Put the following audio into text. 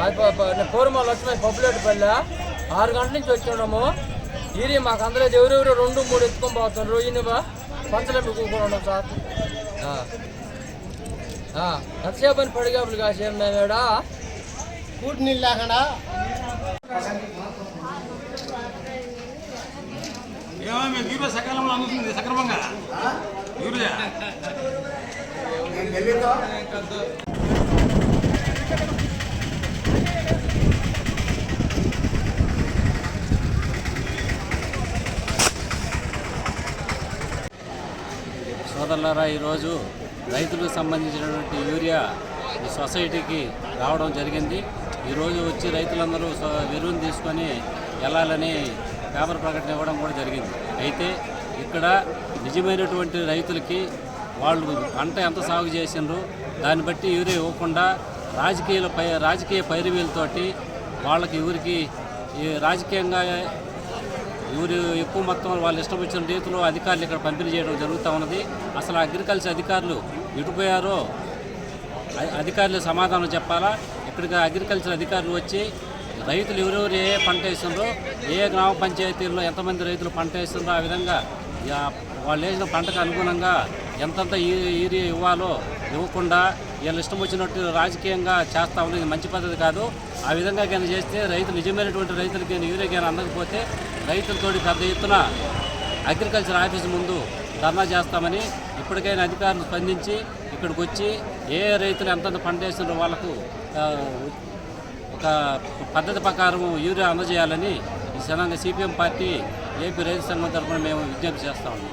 మాది ప- ప- నేను పూర్వం లక్ష్మీ పప్పులేటిపల్లె. ఆరు గంటల నుంచి వచ్చి ఈరి మాకు అందరూ ఎవరెవరు రెండు మూడు ఎత్తుకొని పోతున్నారు. ఈయన పంచలే కూకొని ఉన్నాం సార్. ఆ. ఆ, ఎంతసేపు అని పడిగాపులు కాసేం మేమేడా కూటి నీళ్ళు లేకుండా. సకాలంలో అందుతుంది సక్రమంగా. సోదరులారా ఈరోజు రైతులకు సంబంధించినటువంటి యూరియా ఈ సొసైటీకి రావడం జరిగింది. ఈరోజు వచ్చి రైతులందరూ సొ- ఎరువును తీసుకొని వెళ్ళాలని పేపర్ ప్రకటన ఇవ్వడం కూడా జరిగింది. అయితే ఇక్కడ నిజమైనటువంటి రైతులకి వాళ్ళు పంట ఎంత సాగు చేసిండ్రు దాన్ని బట్టి యూరియా ఇవ్వకుండా రాజకీయాల పై రాజకీయ పైరువీలతోటి వాళ్ళకి ఊరికి రాజకీయంగా ఎవరు ఎక్కువ మొత్తం వాళ్ళు ఇష్టం వచ్చిన రీతిలో అధికారులు ఇక్కడ పంపిణీ చేయడం జరుగుతూ ఉన్నది. అసలు అగ్రికల్చర్ అధికారులు ఎటుపోయారో అధికారులు సమాధానం చెప్పాలా? ఇక్కడికి అగ్రికల్చర్ అధికారులు వచ్చి రైతులు ఎవరెవరు ఏ పంట వేస్తున్నారో ఏ గ్రామ పంచాయతీల్లో ఎంతమంది రైతులు పంట వేస్తుండ్రో ఆ విధంగా వాళ్ళు వేసిన పంటకు అనుగుణంగా ఎంతంత ఈ- యూరియా ఇవ్వాలో ఇవ్వకుండా వీళ్ళు ఇష్టం వచ్చినట్టు రాజకీయంగా చేస్తా ఉన్నది మంచి పద్ధతి కాదు. ఆ విధంగా కానీ చేస్తే రైతు నిజమైనటువంటి రైతులకి యూరియా కానీ అందకపోతే రైతులతోటి పెద్ద ఎత్తున అగ్రికల్చర్ ఆఫీస్ ముందు ధర్నా చేస్తామని ఇప్పటికైనా అధికారులు స్పందించి ఇక్కడికి వచ్చి ఏ రైతులు ఎంతంత పంట వేస్తున్నారో వాళ్ళకు ఒక పద్ధతి ప్రకారం యూరియా అందజేయాలని ఈ సనంగా సిపిఎం పార్టీ ఏపీ రైతు సంఘం తరఫున మేము విజ్ఞప్తి చేస్తా ఉన్నాం.